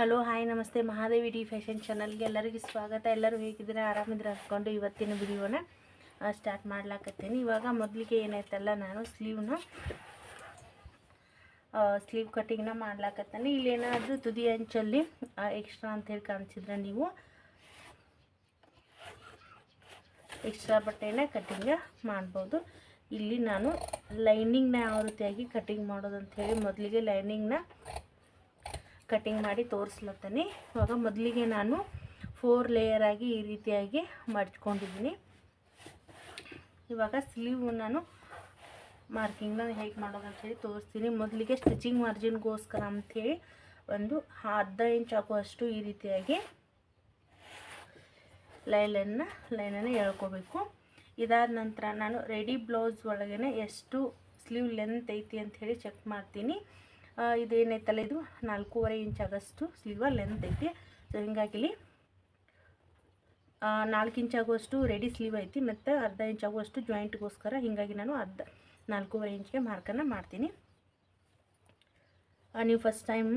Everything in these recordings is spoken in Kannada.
ಹಲೋ, ಹಾಯ್, ನಮಸ್ತೆ. ಮಹಾದೇವಿ ಡಿ ಫ್ಯಾಷನ್ ಚಾನಲ್ಗೆ ಎಲ್ಲರಿಗೂ ಸ್ವಾಗತ. ಎಲ್ಲರೂ ಹೇಗಿದ್ದೀರಾ? ಆರಾಮಿದ್ರೆ ಅಂದ್ಕೊಂಡು ಇವತ್ತಿನ ವಿಡಿಯೋನ ಸ್ಟಾರ್ಟ್ ಮಾಡ್ಲಾಕತ್ತೀನಿ. ಇವಾಗ ಮೊದಲಿಗೆ ಏನಾಯ್ತಲ್ಲ, ನಾನು ಸ್ಲೀವ್ನ ಸ್ಲೀವ್ ಕಟ್ಟಿಂಗ್ನ ಮಾಡ್ಲಾಕತ್ತೀನಿ. ಇಲ್ಲೇನಾದರೂ ತುದಿ ಅಂಚಲ್ಲಿ ಎಕ್ಸ್ಟ್ರಾ ಅಂತೇಳಿ ಕಾಣಿಸಿದ್ರೆ ನೀವು ಎಕ್ಸ್ಟ್ರಾ ಬಟ್ಟೆನ ಕಟ್ಟಿಂಗ ಮಾಡ್ಬೋದು. ಇಲ್ಲಿ ನಾನು ಲೈನಿಂಗ್ನ ಯಾವ ರೀತಿಯಾಗಿ ಕಟ್ಟಿಂಗ್ ಮಾಡೋದು ಹೇಳಿ ಮೊದಲಿಗೆ ಲೈನಿಂಗ್ನ ಕಟ್ಟಿಂಗ್ ಮಾಡಿ ತೋರಿಸ್ಲತ್ತೀನಿ. ಇವಾಗ ಮೊದಲಿಗೆ ನಾನು ಫೋರ್ ಲೇಯರ್ ಆಗಿ ಈ ರೀತಿಯಾಗಿ ಮಡ್ಚ್ಕೊಂಡಿದ್ದೀನಿ ಇವಾಗ ಸ್ಲೀವ್ ನಾನು ಮಾರ್ಕಿಂಗ್ನ ಹೇಗೆ ಮಾಡೋದು ಅಂಥೇಳಿ ತೋರಿಸ್ತೀನಿ. ಮೊದಲಿಗೆ ಸ್ಟಿಚಿಂಗ್ ಮಾರ್ಜಿನ್ಗೋಸ್ಕರ ಅಂಥೇಳಿ ಒಂದು ಅರ್ಧ ಇಂಚ್ ಆಗುವಷ್ಟು ಈ ರೀತಿಯಾಗಿ ಲೈನನ್ನು ಲೈನನ್ನು ಎಳ್ಕೋಬೇಕು. ಇದಾದ ನಂತರ ನಾನು ರೆಡಿ ಬ್ಲೌಸ್ ಒಳಗೇ ಎಷ್ಟು ಸ್ಲೀವ್ ಲೆಂತ್ ಐತಿ ಅಂಥೇಳಿ ಚೆಕ್ ಮಾಡ್ತೀನಿ. ಇದೇನೈತಲ್ಲ ಇದು? ನಾಲ್ಕೂವರೆ ಇಂಚ್ ಆಗಷ್ಟು ಸ್ಲೀವ ಲೆಂತ್ ಐತಿ. ಸೊ ಹಿಂಗಾಗಿ ಇಲ್ಲಿ ನಾಲ್ಕು ಇಂಚ್ ಆಗುವಷ್ಟು ರೆಡಿ ಸ್ಲೀವ್ ಐತಿ ಮತ್ತು ಅರ್ಧ ಇಂಚ್ ಆಗುವಷ್ಟು ಜಾಯಿಂಟ್ಗೋಸ್ಕರ ಹಿಂಗಾಗಿ ನಾನು ಅರ್ಧ, ನಾಲ್ಕೂವರೆ ಇಂಚ್ಗೆ ಮಾರ್ಕನ್ನು ಮಾಡ್ತೀನಿ. ನೀವು ಫಸ್ಟ್ ಟೈಮ್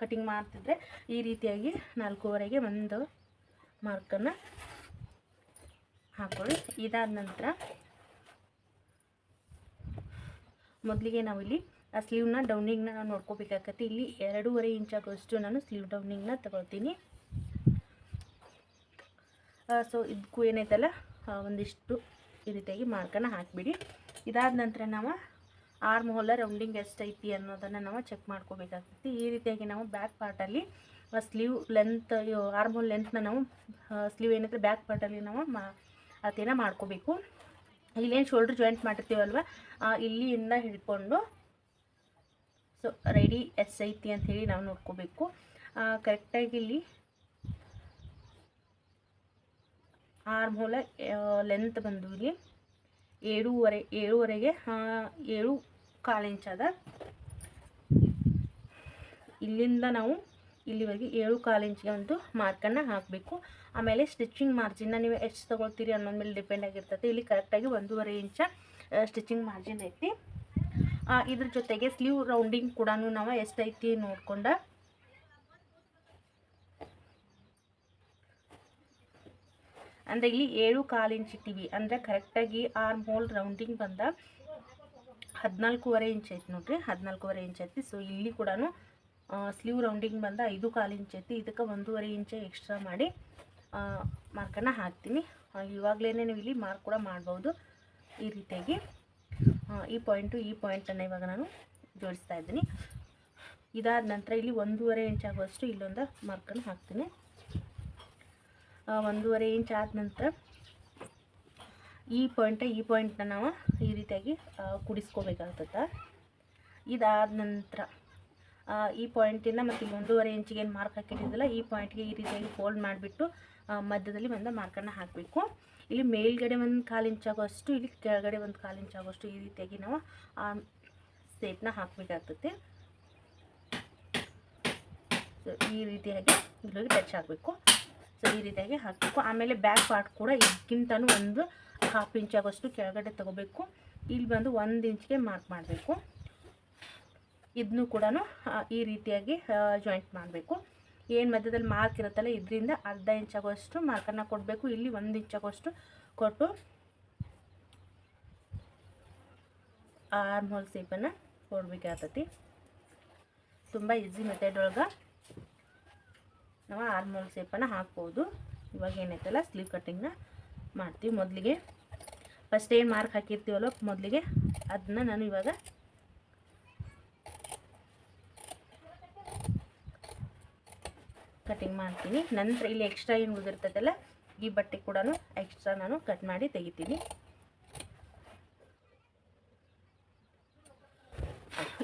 ಕಟಿಂಗ್ ಮಾಡ್ತಿದ್ರೆ ಈ ರೀತಿಯಾಗಿ ನಾಲ್ಕೂವರೆಗೆ ಒಂದು ಮಾರ್ಕನ್ನು ಹಾಕೊಳ್ಳಿ. ಇದಾದ ನಂತರ ಮೊದಲಿಗೆ ನಾವಿಲ್ಲಿ ಆ ಸ್ಲೀವ್ನ ಡೌನಿಂಗ್ನ ನಾವು ನೋಡ್ಕೋಬೇಕಾಗತ್ತೆ. ಇಲ್ಲಿ ಎರಡೂವರೆ ಇಂಚ್ ಆಗೋಷ್ಟು ನಾನು ಸ್ಲೀವ್ ಡೌನಿಂಗ್ನ ತಗೊಳ್ತೀನಿ. ಸೊ ಇದಕ್ಕೂ ಏನೈತಲ್ಲ ಒಂದಿಷ್ಟು ಈ ರೀತಿಯಾಗಿ ಮಾರ್ಕನ್ನು ಹಾಕಿಬಿಡಿ. ಇದಾದ ನಂತರ ನಾವು ಆರ್ಮ್ ಹೋಲ ರೌಂಡಿಂಗ್ ಎಷ್ಟೈತಿ ಅನ್ನೋದನ್ನು ನಾವು ಚೆಕ್ ಮಾಡ್ಕೋಬೇಕಾಗ್ತೈತಿ. ಈ ರೀತಿಯಾಗಿ ನಾವು ಬ್ಯಾಕ್ ಪಾರ್ಟಲ್ಲಿ ಸ್ಲೀವ್ ಲೆಂತ್ ಆರ್ಮ್ ಹೋಲ್ ಲೆಂತ್ನ ನಾವು ಸ್ಲೀವ್ ಏನಿದ್ರೆ ಬ್ಯಾಕ್ ಪಾರ್ಟಲ್ಲಿ ನಾವು ಮಾ, ಅದೇನ ಮಾಡ್ಕೋಬೇಕು. ಇಲ್ಲೇನು ಶೋಲ್ಡ್ರ್ ಜಾಯಿಂಟ್ ಮಾಡಿರ್ತೀವಲ್ವ ಇಲ್ಲಿಂದ ಹಿಡ್ಕೊಂಡು ಸೊ ರೆಡಿ ಎಸ್ ಐತಿ ಅಂಥೇಳಿ ನಾವು ನೋಡ್ಕೋಬೇಕು. ಕರೆಕ್ಟಾಗಿ ಇಲ್ಲಿ ಆರ್ಮ್ ಹೋಲ ಲೆಂತ್ ಬಂದು ಇಲ್ಲಿ ಏಳೂವರೆ, ಏಳುವರೆಗೆ ಏಳು ಕಾಲು ಇಂಚ್ ಅದ ಇಲ್ಲಿಂದ ನಾವು ಇಲ್ಲಿವರೆಗೆ ಏಳು ಕಾಲು ಇಂಚ್ಗೆ ಒಂದು ಮಾರ್ಕನ್ನ ಹಾಕಬೇಕು. ಆಮೇಲೆ ಸ್ಟಿಚಿಂಗ್ ಮಾರ್ಜಿನ್ನ ನೀವು ಎಷ್ಟು ತೊಗೊಳ್ತೀರಿ ಅನ್ನೋದ್ಮೇಲೆ ಡಿಪೆಂಡ್ ಆಗಿರ್ತೈತೆ. ಇಲ್ಲಿ ಕರೆಕ್ಟಾಗಿ ಒಂದೂವರೆ ಇಂಚ ಸ್ಟಿಚಿಂಗ್ ಮಾರ್ಜಿನ್ ಐತಿ. ಇದ್ರ ಜೊತೆಗೆ ಸ್ಲೀವ್ ರೌಂಡಿಂಗ್ ಕೂಡ ನಾವು ಎಷ್ಟೈತಿ ನೋಡ್ಕೊಂಡ. ಅಂದರೆ ಇಲ್ಲಿ ಏಳು ಕಾಲು ಇಂಚ್ ಇಟ್ಟಿವಿ. ಅಂದರೆ ಕರೆಕ್ಟಾಗಿ ಆರ್ಮ್ ಹೋಲ್ ರೌಂಡಿಂಗ್ ಬಂದ ಹದಿನಾಲ್ಕೂವರೆ ಇಂಚ್ ಐತಿ ನೋಡ್ರಿ, ಹದಿನಾಲ್ಕೂವರೆ ಇಂಚ್ ಐತಿ. ಸೊ ಇಲ್ಲಿ ಕೂಡ ಸ್ಲೀವ್ ರೌಂಡಿಂಗ್ ಬಂದ ಐದು ಕಾಲು ಇಂಚ್ ಐತಿ. ಇದಕ್ಕೆ ಒಂದೂವರೆ ಇಂಚ್ ಎಕ್ಸ್ಟ್ರಾ ಮಾಡಿ ಮಾರ್ಕನ್ನು ಹಾಕ್ತೀನಿ. ಇವಾಗಲೇ ನೀವು ಇಲ್ಲಿ ಮಾರ್ಕ್ ಕೂಡ ಮಾಡ್ಬೋದು ಈ ರೀತಿಯಾಗಿ. ಈ ಪಾಯಿಂಟು ಈ ಪಾಯಿಂಟನ್ನು ಇವಾಗ ನಾನು ಜೋಡಿಸ್ತಾ ಇದ್ದೀನಿ. ಇದಾದ ನಂತರ ಇಲ್ಲಿ ಒಂದೂವರೆ ಇಂಚ್ ಆಗುವಷ್ಟು ಇಲ್ಲೊಂದು ಮಾರ್ಕನ್ನು ಹಾಕ್ತೀನಿ. ಒಂದೂವರೆ ಇಂಚ್ ಆದ ನಂತರ ಈ ಪಾಯಿಂಟ ಈ ಪಾಯಿಂಟ್ನ ನಾವು ಈ ರೀತಿಯಾಗಿ ಕುಡಿಸ್ಕೋಬೇಕಾಗ್ತದೆ. ಇದಾದ ನಂತರ ಈ ಪಾಯಿಂಟಿಂದ ಮತ್ತು ಇಲ್ಲಿ ಒಂದೂವರೆ ಇಂಚಿಗೆ ಏನು ಮಾರ್ಕ್ ಹಾಕಿಟ್ಟಿದ್ದಲ್ಲ, ಈ ಪಾಯಿಂಟ್ಗೆ ಈ ರೀತಿಯಾಗಿ ಫೋಲ್ಡ್ ಮಾಡಿಬಿಟ್ಟು ಮಧ್ಯದಲ್ಲಿ ಒಂದು ಮಾರ್ಕನ್ನು ಹಾಕಬೇಕು. ಇಲ್ಲಿ ಮೇಲ್ಗಡೆ ಒಂದು ಕಾಲು ಇಂಚ್ ಆಗೋಷ್ಟು ಇಲ್ಲಿ ಕೆಳಗಡೆ ಒಂದು ಕಾಲು ಇಂಚ್ ಆಗೋಷ್ಟು ಈ ರೀತಿಯಾಗಿ ನಾವು ಆ ಸೇಪ್ನ ಹಾಕಬೇಕಾಗ್ತದೆ. ಸೊ ಈ ರೀತಿಯಾಗಿ ಇಲ್ಲಿ ಟಚ್ ಹಾಕಬೇಕು. ಸೊ ಈ ರೀತಿಯಾಗಿ ಹಾಕಬೇಕು. ಆಮೇಲೆ ಬ್ಯಾಕ್ ಪಾರ್ಟ್ ಕೂಡ ಇದಕ್ಕಿಂತನೂ ಒಂದು ಹಾಫ್ ಇಂಚ್ ಆಗೋಷ್ಟು ಕೆಳಗಡೆ ತಗೋಬೇಕು. ಇಲ್ಲಿ ಬಂದು ಒಂದು ಇಂಚ್ಗೆ ಮಾರ್ಕ್ ಮಾಡಬೇಕು. ಇದನ್ನು ಕೂಡ ಈ ರೀತಿಯಾಗಿ ಜಾಯಿಂಟ್ ಮಾಡಬೇಕು. ಏನು ಮಧ್ಯದಲ್ಲಿ ಮಾರ್ಕ್ ಇರುತ್ತಲ್ಲ, ಇದರಿಂದ ಅರ್ಧ ಇಂಚ್ ಆಗೋಷ್ಟು ಮಾರ್ಕನ್ನು ಕೊಡಬೇಕು. ಇಲ್ಲಿ ಒಂದು ಇಂಚ್ ಆಗೋಷ್ಟು ಕೊಟ್ಟು ಆರ್ಮ್ ಹೋಲ್ ಸೇಪನ್ನು ಕೊಡಬೇಕಾಗ್ತತಿ ತುಂಬ ಈಸಿ ಮೆಥಡ್ ಒಳಗೆ ನಾವು ಆರ್ಮ್ ಹೋಲ್ ಸೇಪನ್ನು ಹಾಕ್ಬೋದು. ಇವಾಗ ಏನೈತಲ್ಲ ಸ್ಲೀವ್ ಕಟ್ಟಿಂಗ್ನ ಮಾಡ್ತೀವಿ ಮೊದಲಿಗೆ. ಫಸ್ಟ್ ಏನು ಮಾರ್ಕ್ ಹಾಕಿರ್ತೀವಲ್ಲ ಮೊದಲಿಗೆ, ಅದನ್ನ ನಾನು ಇವಾಗ ಕಟಿಂಗ್ ಮಾಡ್ತೀನಿ. ನಂತರ ಇಲ್ಲಿ ಎಕ್ಸ್ಟ್ರಾ ಏನು ಉಳಿದಿರ್ತದಲ್ಲ, ಈ ಬಟ್ಟೆ ಕೂಡ ಎಕ್ಸ್ಟ್ರಾ ನಾನು ಕಟ್ ಮಾಡಿ ತೆಗಿತೀನಿ.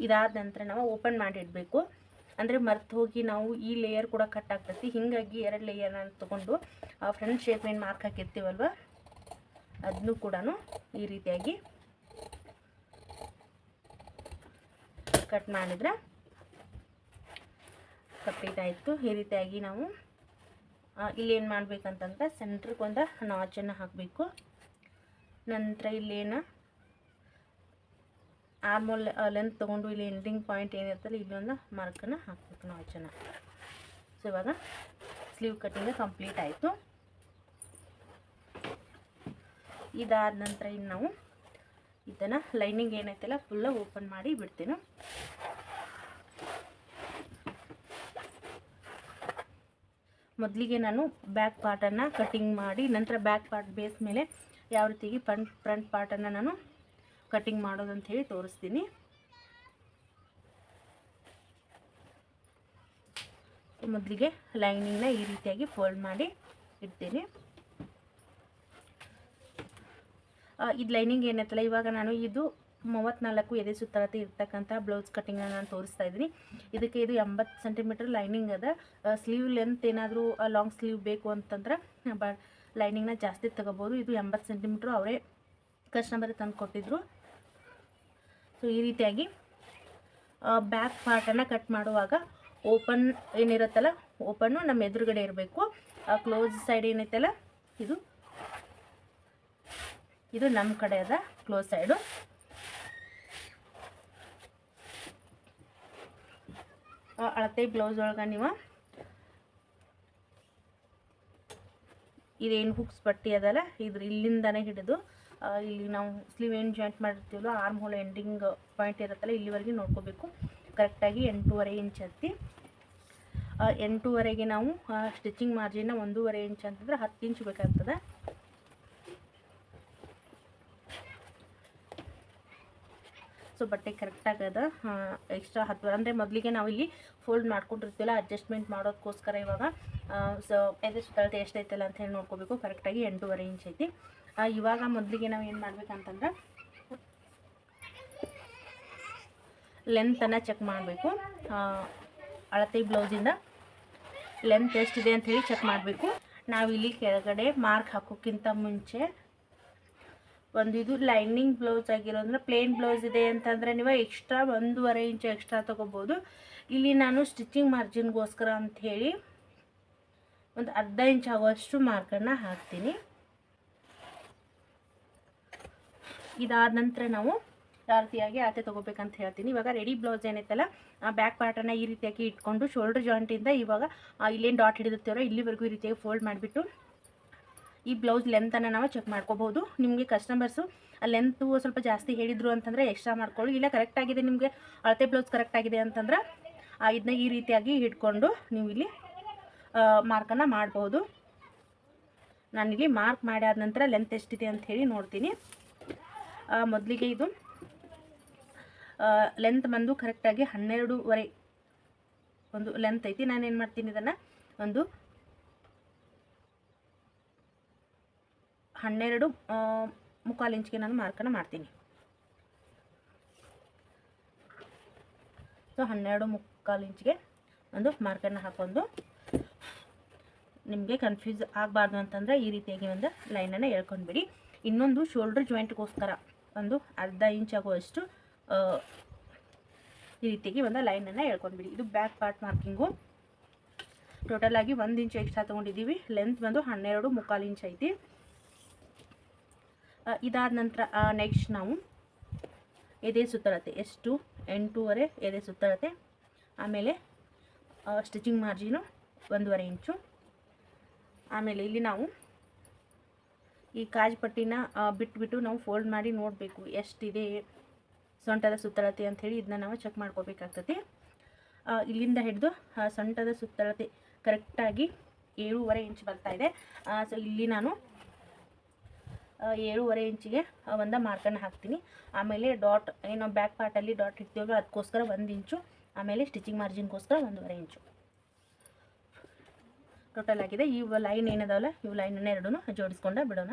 ಇದಾದ ನಂತರ ನಾವು ಓಪನ್ ಮಾಡಿ ಇಡಬೇಕು. ಅಂದರೆ ಮರ್ತು ಹೋಗಿ ನಾವು ಈ ಲೇಯರ್ ಕೂಡ ಕಟ್ ಆಗ್ತೈತಿ ಹೀಗಾಗಿ ಎರಡು ಲೇಯರ್ನ ತೊಗೊಂಡು ಫ್ರಂಟ್ ಶೇಪ್ ಏನು ಮಾರ್ಕ್ ಹಾಕಿರ್ತೀವಲ್ವ ಅದನ್ನು ಕೂಡ ಈ ರೀತಿಯಾಗಿ ಕಟ್ ಮಾಡಿದ್ರೆ ಕಂಪ್ಲೀಟ್ ಆಯಿತು. ಈ ರೀತಿಯಾಗಿ ನಾವು ಇಲ್ಲಿ ಏನು ಮಾಡಬೇಕಂತಂದ್ರೆ ಸೆಂಟ್ರಿಗೆ ಒಂದು ನಾಚನ್ನು ಹಾಕಬೇಕು. ನಂತರ ಇಲ್ಲೇನು ಆರ್ಮೋಲ್ ಲೆಂತ್ ತೊಗೊಂಡು ಇಲ್ಲಿ ಎಂಡಿಂಗ್ ಪಾಯಿಂಟ್ ಏನಿರ್ತಲ್ಲ ಇಲ್ಲೊಂದು ಮಾರ್ಕನ್ನು ಹಾಕಬೇಕು ನಾಚನ್ನು ಸೊ ಇವಾಗ ಸ್ಲೀವ್ ಕಟ್ಟಿಂಗ್ ಕಂಪ್ಲೀಟ್ ಆಯಿತು. ಇದಾದ ನಂತರ ಇನ್ನು ನಾವು ಇದನ್ನು ಲೈನಿಂಗ್ ಏನೈತಲ್ಲ ಫುಲ್ಲ ಓಪನ್ ಮಾಡಿ ಬಿಡ್ತೀನಿ. ಮೊದಲಿಗೆ ನಾನು ಬ್ಯಾಕ್ ಪಾರ್ಟನ್ನು ಕಟ್ಟಿಂಗ್ ಮಾಡಿ, ನಂತರ ಬ್ಯಾಕ್ ಪಾರ್ಟ್ ಬೇಸ್ ಮೇಲೆ ಯಾವ ರೀತಿಗೆ ಫ್ರಂಟ್ ಫ್ರಂಟ್ ಪಾರ್ಟನ್ನು ನಾನು ಕಟ್ಟಿಂಗ್ ಮಾಡೋದು ಅಂತ ಹೇಳಿ ತೋರಿಸ್ತೀನಿ. ಮೊದಲಿಗೆ ಲೈನಿಂಗ್ನ ಈ ರೀತಿಯಾಗಿ ಫೋಲ್ಡ್ ಮಾಡಿ ಇಡ್ತೀನಿ. ಇದು ಲೈನಿಂಗ್ ಏನೈತಲ್ಲ ಇವಾಗ ನಾನು ಇದು ಮೂವತ್ತ್ನಾಲ್ಕು ಎದೆ ಸುತ್ತಳತೆ ಇರ್ತಕ್ಕಂಥ ಬ್ಲೌಸ್ ಕಟ್ಟಿಂಗ್ನ ನಾನು ತೋರಿಸ್ತಾ ಇದ್ದೀನಿ. ಇದಕ್ಕೆ ಇದು ಎಂಬತ್ತು ಸೆಂಟಿಮೀಟರ್ ಲೈನಿಂಗ್ ಅದ. ಸ್ಲೀವ್ ಲೆಂತ್ ಏನಾದರೂ ಲಾಂಗ್ ಸ್ಲೀವ್ ಬೇಕು ಅಂತಂದ್ರೆ ಬ ಲೈನಿಂಗ್ನ ಜಾಸ್ತಿ ತಗೋಬೋದು. ಇದು ಎಂಬತ್ತು ಸೆಂಟಿಮೀಟ್ರು ಅವರೇ ಕಸ್ಟಮರ್ ತಂದು ಕೊಟ್ಟಿದ್ರು. ಸೊ ಈ ರೀತಿಯಾಗಿ ಬ್ಯಾಕ್ ಪಾರ್ಟನ್ನು ಕಟ್ ಮಾಡುವಾಗ ಓಪನ್ ಏನಿರುತ್ತಲ್ಲ ಓಪನ್ನು ನಮ್ಮ ಎದುರುಗಡೆ ಇರಬೇಕು. ಕ್ಲೋಸ್ ಸೈಡ್ ಏನೈತಲ್ಲ, ಇದು ಇದು ನಮ್ಮ ಕಡೆ ಅದ ಕ್ಲೋಸ್ ಸೈಡು ಅಳತೆ ಬ್ಲೌಸ್ ಒಳಗೆ ನೀವು ಇದೇನು ಹುಕ್ಸ್ ಪಟ್ಟಿ ಅದಲ್ಲ, ಇದ್ರ ಇಲ್ಲಿಂದನೇ ಹಿಡಿದು ಇಲ್ಲಿ ನಾವು ಸ್ಲೀವ್ ಏನು ಜಾಯಿಂಟ್ ಮಾಡಿರ್ತೀವಲ್ಲ ಆರ್ಮ್ ಹೋಲ್ ಎಂಡಿಂಗ್ ಪಾಯಿಂಟ್ ಇರುತ್ತಲ್ಲ, ಇಲ್ಲಿವರೆಗೆ ನೋಡ್ಕೋಬೇಕು. ಕರೆಕ್ಟಾಗಿ ಎಂಟೂವರೆ ಇಂಚ್ ಹತ್ತಿ ಎಂಟೂವರೆಗೆ ನಾವು ಸ್ಟಿಚಿಂಗ್ ಮಾರ್ಜಿನ ಒಂದೂವರೆ ಇಂಚ್ ಅಂತಂದ್ರೆ ಹತ್ತು ಇಂಚ್ ಬೇಕಾಗ್ತದೆ. ಸೊ ಬಟ್ಟೆ ಕರೆಕ್ಟಾಗದ ಎಕ್ಸ್ಟ್ರಾ ಹತ್ತು ಅಂದರೆ ಮೊದಲಿಗೆ ನಾವು ಇಲ್ಲಿ ಫೋಲ್ಡ್ ಮಾಡ್ಕೊಂಡಿರ್ತೀವಲ್ಲ ಅಡ್ಜಸ್ಟ್ಮೆಂಟ್ ಮಾಡೋದಕ್ಕೋಸ್ಕರ ಇವಾಗ ಸೊ ಎದೆ ಸುತ್ತಳತೆ ಎಷ್ಟೈತಲ್ಲ ಅಂತ ಹೇಳಿ ನೋಡ್ಕೋಬೇಕು. ಕರೆಕ್ಟಾಗಿ ಎಂಟೂವರೆ ಇಂಚ್ ಐತಿ. ಇವಾಗ ಮೊದಲಿಗೆ ನಾವು ಏನು ಮಾಡ್ಬೇಕಂತಂದ್ರೆ ಲೆಂತನ್ನು ಚೆಕ್ ಮಾಡಬೇಕು. ಅಳತೆ ಬ್ಲೌಸಿಂದ ಲೆಂತ್ ಎಷ್ಟಿದೆ ಹೇಳಿ ಚೆಕ್ ಮಾಡಬೇಕು. ನಾವಿಲ್ಲಿ ಕೆಳಗಡೆ ಮಾರ್ಕ್ ಹಾಕೋಕ್ಕಿಂತ ಮುಂಚೆ ಒಂದು ಇದು ಲೈನಿಂಗ್ ಬ್ಲೌಸ್ ಆಗಿರೋದ್ರೆ ಪ್ಲೇನ್ ಬ್ಲೌಸ್ ಇದೆ ಅಂತಂದರೆ ನೀವು ಎಕ್ಸ್ಟ್ರಾ ಒಂದೂವರೆ ಇಂಚು ಎಕ್ಸ್ಟ್ರಾ ತೊಗೋಬೋದು. ಇಲ್ಲಿ ನಾನು ಸ್ಟಿಚಿಂಗ್ ಮಾರ್ಜಿನ್ಗೋಸ್ಕರ ಅಂತ ಹೇಳಿ ಒಂದು ಅರ್ಧ ಇಂಚ್ ಆಗುವಷ್ಟು ಮಾರ್ಕನ್ನು ಹಾಕ್ತೀನಿ. ಇದಾದ ನಂತರ ನಾವು ಯಾವ ರೀತಿಯಾಗಿ ಅಳತೆ ತೊಗೋಬೇಕಂತ ಹೇಳ್ತೀನಿ. ಇವಾಗ ರೆಡಿ ಬ್ಲೌಸ್ ಏನೈತಲ್ಲ, ಆ ಬ್ಯಾಕ್ ಪಾರ್ಟನ್ನು ಈ ರೀತಿಯಾಗಿ ಇಟ್ಕೊಂಡು ಶೋಲ್ಡರ್ ಜಾಯಿಂಟಿಂದ ಇವಾಗ ಇಲ್ಲೇನು ಡಾಟ್ ಹಿಡಿದಿರ್ತೀವೋ ಇಲ್ಲಿವರೆಗೂ ಈ ರೀತಿಯಾಗಿ ಫೋಲ್ಡ್ ಮಾಡಿಬಿಟ್ಟು ಈ ಬ್ಲೌಸ್ ಲೆಂತನ್ನು ನಾವು ಚೆಕ್ ಮಾಡ್ಕೋಬೋದು ನಿಮಗೆ ಕಸ್ಟಮರ್ಸು ಲೆಂತು ಸ್ವಲ್ಪ ಜಾಸ್ತಿ ಹೇಳಿದರು ಅಂತಂದರೆ ಎಕ್ಸ್ಟ್ರಾ ಮಾಡ್ಕೊಳ್ಳಿ. ಇಲ್ಲ ಕರೆಕ್ಟ್ ಆಗಿದೆ ನಿಮಗೆ ಅಳತೆ ಬ್ಲೌಸ್ ಕರೆಕ್ಟ್ ಆಗಿದೆ ಅಂತಂದ್ರೆ ಇದನ್ನ ಈ ರೀತಿಯಾಗಿ ಹಿಡ್ಕೊಂಡು ನೀವು ಇಲ್ಲಿ ಮಾರ್ಕನ್ನು ಮಾಡ್ಬೋದು ನಾನಿಲ್ಲಿ ಮಾರ್ಕ್ ಮಾಡಿ ಆದ ನಂತರ ಲೆಂತ್ ಎಷ್ಟಿದೆ ಅಂತ ಹೇಳಿ ನೋಡ್ತೀನಿ. ಮೊದಲಿಗೆ ಇದು ಲೆಂತ್ ಬಂದು ಕರೆಕ್ಟಾಗಿ ಹನ್ನೆರಡೂವರೆ ಒಂದು ಲೆಂತ್ ಐತಿ. ನಾನು ಏನು ಮಾಡ್ತೀನಿ ಇದನ್ನು? ಒಂದು ಹನ್ನೆರಡು ಮುಕ್ಕಾಲು ಇಂಚಿಗೆ ನಾನು ಮಾರ್ಕನ್ನು ಮಾಡ್ತೀನಿ. ಸೊ, ಹನ್ನೆರಡು ಮುಕ್ಕಾಲು ಇಂಚಿಗೆ ಒಂದು ಮಾರ್ಕನ್ನು ಹಾಕೊಂಡು ನಿಮಗೆ ಕನ್ಫ್ಯೂಸ್ ಆಗಬಾರ್ದು ಅಂತಂದರೆ ಈ ರೀತಿಯಾಗಿ ಒಂದು ಲೈನನ್ನು ಹೇಳ್ಕೊಂಡ್ಬಿಡಿ. ಇನ್ನೊಂದು ಶೋಲ್ಡ್ರ್ ಜಾಯಿಂಟ್ಗೋಸ್ಕರ ಒಂದು ಅರ್ಧ ಇಂಚ್ ಆಗುವಷ್ಟು ಈ ರೀತಿಯಾಗಿ ಒಂದು ಲೈನನ್ನು ಹೇಳ್ಕೊಂಡ್ಬಿಡಿ. ಇದು ಬ್ಯಾಕ್ ಪಾರ್ಟ್ ಮಾರ್ಕಿಂಗು. ಆಗಿ ಒಂದು ಇಂಚು ಎಕ್ಸ್ಟ್ರಾ ತೊಗೊಂಡಿದ್ದೀವಿ. ಲೆಂತ್ ಬಂದು ಹನ್ನೆರಡು ಮುಕ್ಕಾಲು ಇಂಚ್ ಐತಿ. ಇದಾದ ನಂತರ ನೆಕ್ಸ್ಟ್ ನಾವು ಎದೆ ಸುತ್ತಳತೆ, ಎಷ್ಟು? ಎಂಟೂವರೆ ಎದೆ ಸುತ್ತಳತೆ, ಆಮೇಲೆ ಸ್ಟಿಚಿಂಗ್ ಮಾರ್ಜಿನು ಒಂದೂವರೆ ಇಂಚು. ಆಮೇಲೆ ಇಲ್ಲಿ ನಾವು ಈ ಕಾಜುಪಟ್ಟಿನ ಬಿಟ್ಬಿಟ್ಟು ನಾವು ಫೋಲ್ಡ್ ಮಾಡಿ ನೋಡಬೇಕು ಎಷ್ಟಿದೆ ಸೊಂಟದ ಸುತ್ತಳತೆ ಅಂಥೇಳಿ ಇದನ್ನ ನಾವು ಚೆಕ್ ಮಾಡ್ಕೋಬೇಕಾಗ್ತದೆ. ಇಲ್ಲಿಂದ ಹಿಡಿದು ಸೊಂಟದ ಸುತ್ತಳತೆ ಕರೆಕ್ಟಾಗಿ ಏಳೂವರೆ ಇಂಚು ಬರ್ತಾ ಇದೆ. ಸೊ ಇಲ್ಲಿ ನಾನು ಏಳೂವರೆ ಇಂಚಿಗೆ ಒಂದು ಮಾರ್ಕನ್ನು ಹಾಕ್ತೀನಿ. ಆಮೇಲೆ ಡಾಟ್ ಏನು ಬ್ಯಾಕ್ ಪಾರ್ಟಲ್ಲಿ ಡಾಟ್ ಇಡ್ತೀವಲ್ಲ ಅದಕ್ಕೋಸ್ಕರ ಒಂದು ಇಂಚು, ಆಮೇಲೆ ಸ್ಟಿಚಿಂಗ್ ಮಾರ್ಜಿನ್ಗೋಸ್ಕರ ಒಂದೂವರೆ ಇಂಚು. ಟೋಟಲ್ ಆಗಿದೆ. ಈ ಲೈನ್ ಏನದಾವಲ್ಲ ಇವು ಲೈನನ್ನ ಎರಡೂ ಜೋಡಿಸ್ಕೊಂಡ ಬಿಡೋಣ.